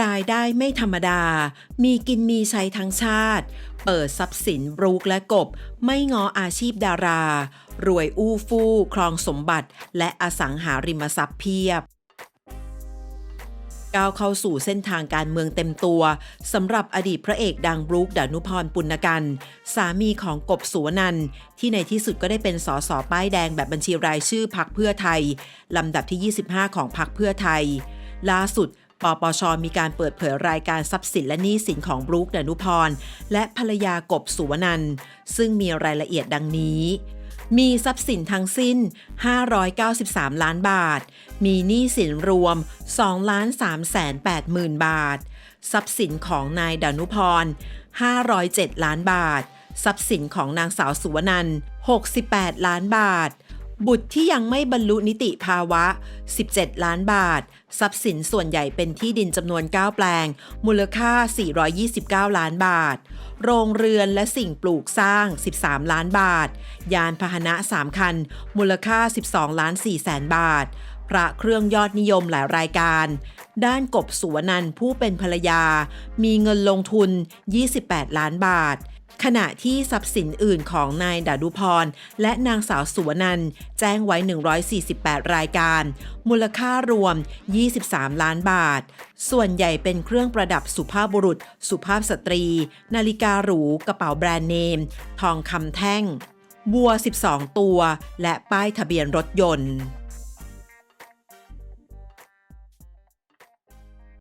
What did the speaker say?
รายได้ไม่ธรรมดา มีกินมีใช้ทั้งชาติ เปิดทรัพย์สินบรูกและกบ ไม่งออาชีพดารา รวยอู้ฟู่ครองสมบัติ และอสังหาริมทรัพย์เพียบก้าวเข้าสู่เส้นทางการเมืองเต็มตัวสำหรับอดีตพระเอกดังบรูคดานุพรปุณกันสามีของกบสุวนันที่ในที่สุดก็ได้เป็นสสป้ายแดงแบบบัญชีรายชื่อพักเพื่อไทย ลำดับที่ 25 ของพักเพื่อไทย ล่าสุด ปปช มีการเปิดเผยรายการทรัพย์สินและหนี้สินของบรูคดนุพร และภรรยากบสุวนันซึ่งมีรายละเอียดดังนี้ มีทรัพย์สินทั้งสิ้น 593 ล้านบาท มีหนี้สินรวม2 3 8 0 0 0 0บาท ทรัพย์สินของนายดานุพร 507 ล้านบาท ทรัพย์สินของนางสาวสุวนัน68 ล้านบาท บุตรที่ยังไม่บรรลุนิติภาวะ 17 ล้านบาท ทรัพย์สินส่วนใหญ่เป็นที่ดินจำนวน 9 แปลง มูลค่า 429 ล้านบาท โรงเรือนและสิ่งปลูกสร้าง 13 ล้านบาท ยานพาหนะ 3 คัน มูลค่า 12 ล้าน4แสนบาท พระเครื่องยอดนิยมหลายรายการ ด้านกบสุวนันผู้เป็นภรรยา มีเงินลงทุน 28 ล้านบาท ขณะที่ทรัพย์สินอื่นของนายดาดุพร และนางสาวสุวนันแจ้งไว้ 148 รายการ มูลค่ารวม 23 ล้านบาท ส่วนใหญ่เป็นเครื่องประดับสุภาพบุรุษ สุภาพสตรี นาฬิกาหรู กระเป๋าแบรนด์เนม ทองคำแท่ง บัว 12 ตัว และป้ายทะเบียนรถยนต์